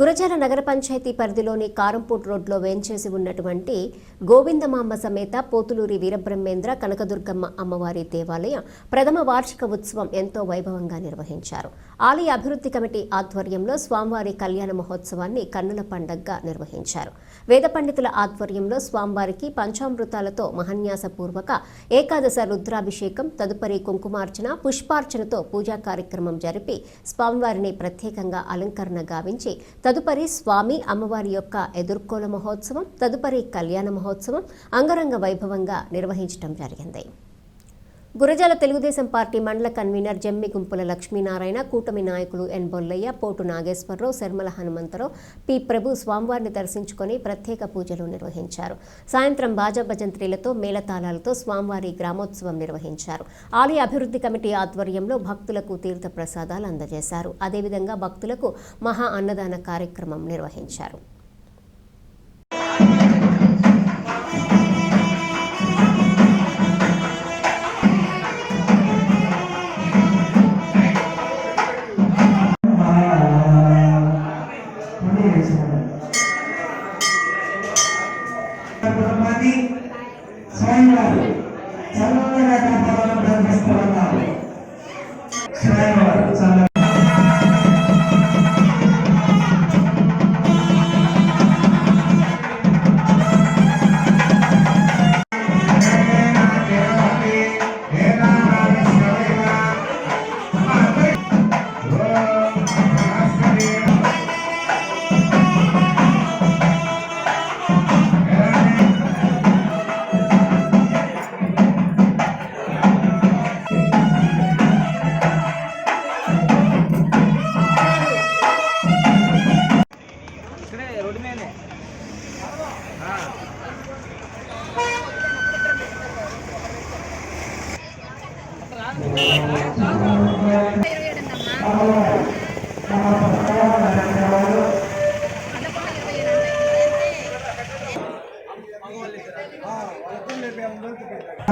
గురజాల నగర పంచాయతీ పరిధిలోని కారంపూట్ రోడ్లో వేంచేసి ఉన్నటువంటి గోవిందమాంబ సమేత పోతులూరి వీరబ్రహ్మేంద్ర కనకదుర్గమ్మ అమ్మవారి దేవాలయ ప్రథమ వార్షిక ఉత్సవం ఎంతో వైభవంగా నిర్వహించారు. ఆలయ అభివృద్ధి కమిటీ ఆధ్వర్యంలో స్వామివారి కళ్యాణ మహోత్సవాన్ని కన్నుల పండగగా నిర్వహించారు. వేద పండితుల ఆధ్వర్యంలో స్వామివారికి పంచామృతాలతో మహన్యాసపూర్వక ఏకాదశ రుద్రాభిషేకం తదుపరి కుంకుమార్చన పుష్పార్చనతో పూజా కార్యక్రమం జరిపి స్వామివారిని ప్రత్యేకంగా అలంకరణ గావించి తదుపరి స్వామి అమ్మవారి యొక్క ఎదుర్కోల మహోత్సవం తదుపరి కళ్యాణ మహోత్సవం అంగరంగ వైభవంగా నిర్వహించడం జరిగింది. గురజాల తెలుగుదేశం పార్టీ మండల కన్వీనర్ జమ్మి గుంపుల లక్ష్మీనారాయణ కూటమి నాయకులు ఎన్ బొల్లయ్య పోటు నాగేశ్వరరావు శర్మల హనుమంతరావు పి ప్రభు స్వామివారిని దర్శించుకొని ప్రత్యేక పూజలు నిర్వహించారు. సాయంత్రం బాజా భజంత్రీలతో మేళతాళాలతో స్వామివారి గ్రామోత్సవం నిర్వహించారు. ఆలయ అభివృద్ధి కమిటీ ఆధ్వర్యంలో భక్తులకు తీర్థ ప్రసాదాలు అందజేశారు. అదేవిధంగా భక్తులకు మహా అన్నదాన కార్యక్రమం నిర్వహించారు. பிரதமதி சோம்நாத்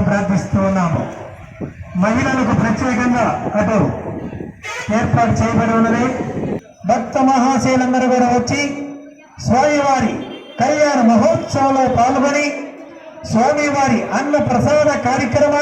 ప్రార్థిస్తూ ఉన్నాము మహిళలకు ప్రత్యేకంగా అటు ఏర్పాటు చేయబడి ఉన్నది. భక్త మహాశైలందరూ కూడా వచ్చి స్వామివారి కళ్యాణ మహోత్సవంలో పాల్గొని స్వామివారి అన్న ప్రసాద కార్యక్రమాలు